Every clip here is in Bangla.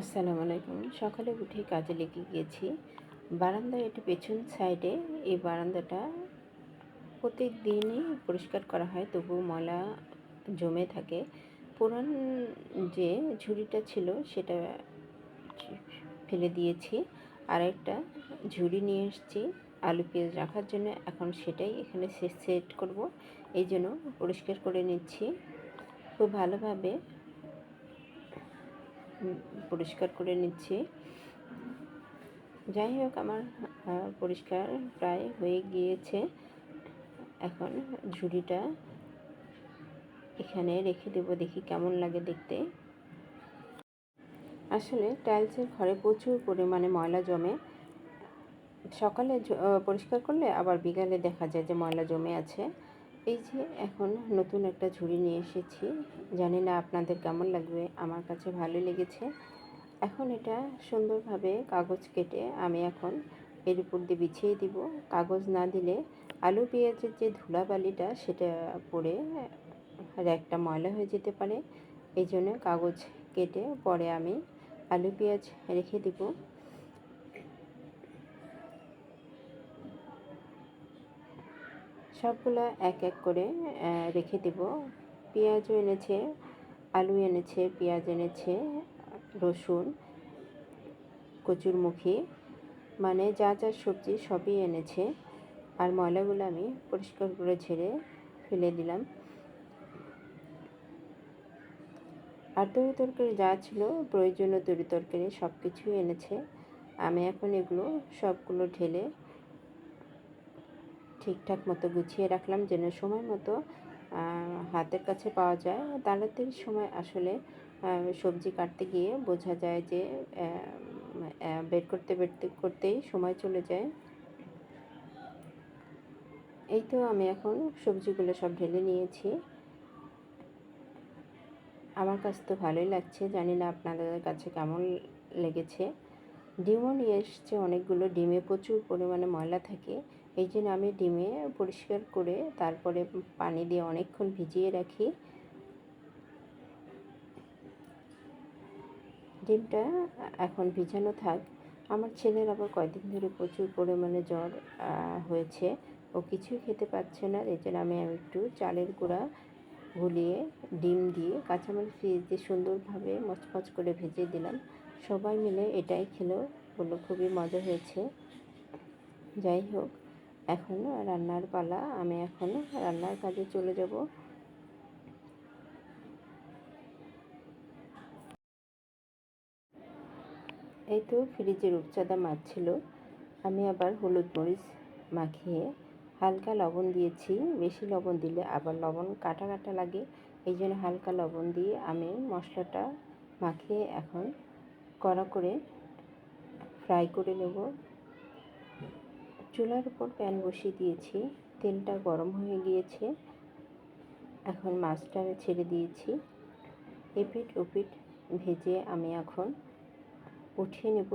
আসসালামু আলাইকুম। সকালে উঠে কাজে লেগে গিয়েছি। বারান্দায় এটা পেছন সাইডে এই বারান্দাটা প্রত্যেক দিনই পরিষ্কার করা হয়, তবুও ময়লা জমে থাকে। পুরান যে ঝুড়িটা ছিল, সেটা ফেলে দিয়েছি। আর একটা ঝুড়ি নিয়ে এসেছি, আলু পেঁয়াজ রাখার জন্য। এখন সেটাই এখানে সেট করব। এই জন্য পরিষ্কার করে নিচ্ছি। খুব ভালোভাবে পরিষ্কার করে নিচ্ছি। যাই হোক, আমার পরিষ্কার প্রায় হয়ে গিয়েছে। এখন ঝুড়িটা এখানে রেখে দেব, দেখি কেমন লাগে দেখতে। আসলে টাইলসের ঘরে প্রচুর পরিমাণে ময়লা জমে। সকালে পরিষ্কার করলে আবার বিকালে দেখা যায় যে ময়লা জমে আছে। এই যে এখন নতুন একটা ঝুড়ি নিয়ে এসেছি। জানি না আপনাদের কেমন লাগবে, আমার কাছে ভালো লেগেছে। এখন এটা সুন্দরভাবে কাগজ কেটে আমি এখন এর উপর দিয়ে বিছিয়ে দিব। কাগজ না দিলে আলু, পেঁয়াজের যে ধুলাবালিটা, সেটা পড়ে একটা ময়লা হয়ে যেতে পারে। এই জন্য কাগজ কেটে পরে আমি আলু, পেঁয়াজ রেখে দিব। সবগুলো এক এক করে রেখে দেব। পেঁয়াজও এনেছে, আলু এনেছে, পেঁয়াজ এনেছে, রসুন কচুরমুখী মানে যা যা সবজি সবই এনেছে। আর ময়লাগুলো আমি পরিষ্কার করে ঝেড়ে ফেলে দিলাম। আর তরি তরকারি যা ছিল, প্রয়োজনীয় তরি তরকারি সব কিছুই এনেছে। আমি এখন এগুলো সবগুলো ঢেলে ঠিকঠাক মতো গুছিয়ে রাখলাম যেন সময় মতো হাতের কাছে পাওয়া যায়। তাড়াতাড়ি সময় আসলে সবজি কাটতে গিয়ে বোঝা যায় যে বের করতে বেরতে করতেই সময় চলে যায়। এই তো আমি এখন সবজিগুলো সব ঢেলে নিয়েছি। আমার কাছে তো ভালোই লাগছে, জানি না আপনাদের কাছে কেমন লেগেছে। ডিমও নিয়ে এসছে, অনেকগুলো। ডিমে প্রচুর পরিমাণে ময়লা থাকে। এই জন্য আমি ডিমে পরিষ্কার করে তারপরে পানি দিয়ে অনেকক্ষণ ভিজিয়ে রাখি। ডিমটা এখন ভিজানো থাক। আমার ছেলের আবার কয়দিন ধরে প্রচুর পরিমাণে জ্বর হয়েছে। ও কিছুই খেতে পাচ্ছে না। এই জন্য আমি একটু চালের গুঁড়া গুলিয়ে ডিম দিয়ে কাঁচামরিচ দিয়ে সুন্দরভাবে মচমচ করে ভেজে দিলাম। সবাই মিলে এটাই খেলো। বলল, খুবই মজা হয়েছে। যাই হোক এখন রান্নার পালা, আমি এখন রান্নার কাজে চলে যাব। এই তো ফ্রিজে রূপচাঁদা মাছ ছিল আমি আবার হলুদ মরিচ মাখিয়ে হালকা লবণ দিয়েছি। বেশি লবণ দিলে আবার লবণ কাটা কাটা লাগে, এই জন্য হালকা লবণ দিয়ে আমি মশলাটা মাখিয়ে এখন কড়া করে ফ্রাই করে নেব। চুলার উপর প্যান বসিয়ে দিয়েছি। তেলটা গরম হয়ে গিয়েছে। এখন মাছটা আমি ছেড়ে দিয়েছি। এপিট ওপিট ভেজে আমি এখন উঠিয়ে নেব।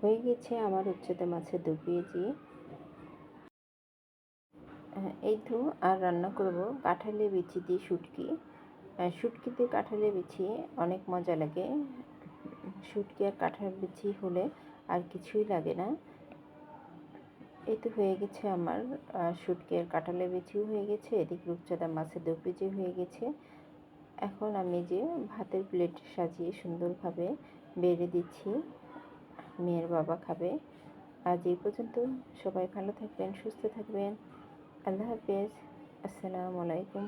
হয়ে গেছে আমার উচ্চতা মাছের দু কেজি। এই তো আর রান্না করব কাঁঠালে বিচি দিয়ে শুটকি। শুটকি দিয়ে কাঁঠালে বিচি অনেক মজা লাগে। শুটকি আর কাঁঠাল বিচি হলে আর কিছুই লাগে না। এই তো হয়ে গেছে আমার। শুটকি আর কাঁঠালের বিচিও হয়ে গেছে, এদিকে রূপচাঁদা মাছের দু কেজি হয়ে গেছে। এখন আমি যে ভাতের প্লেট সাজিয়ে সুন্দরভাবে বেড়ে দিচ্ছি, মেয়ের বাবা খাবে। আজ এই পর্যন্ত সবাই ভালো থাকবেন, সুস্থ থাকবেন। আল্লাহ হাফেজ। আসসালামু আলাইকুম।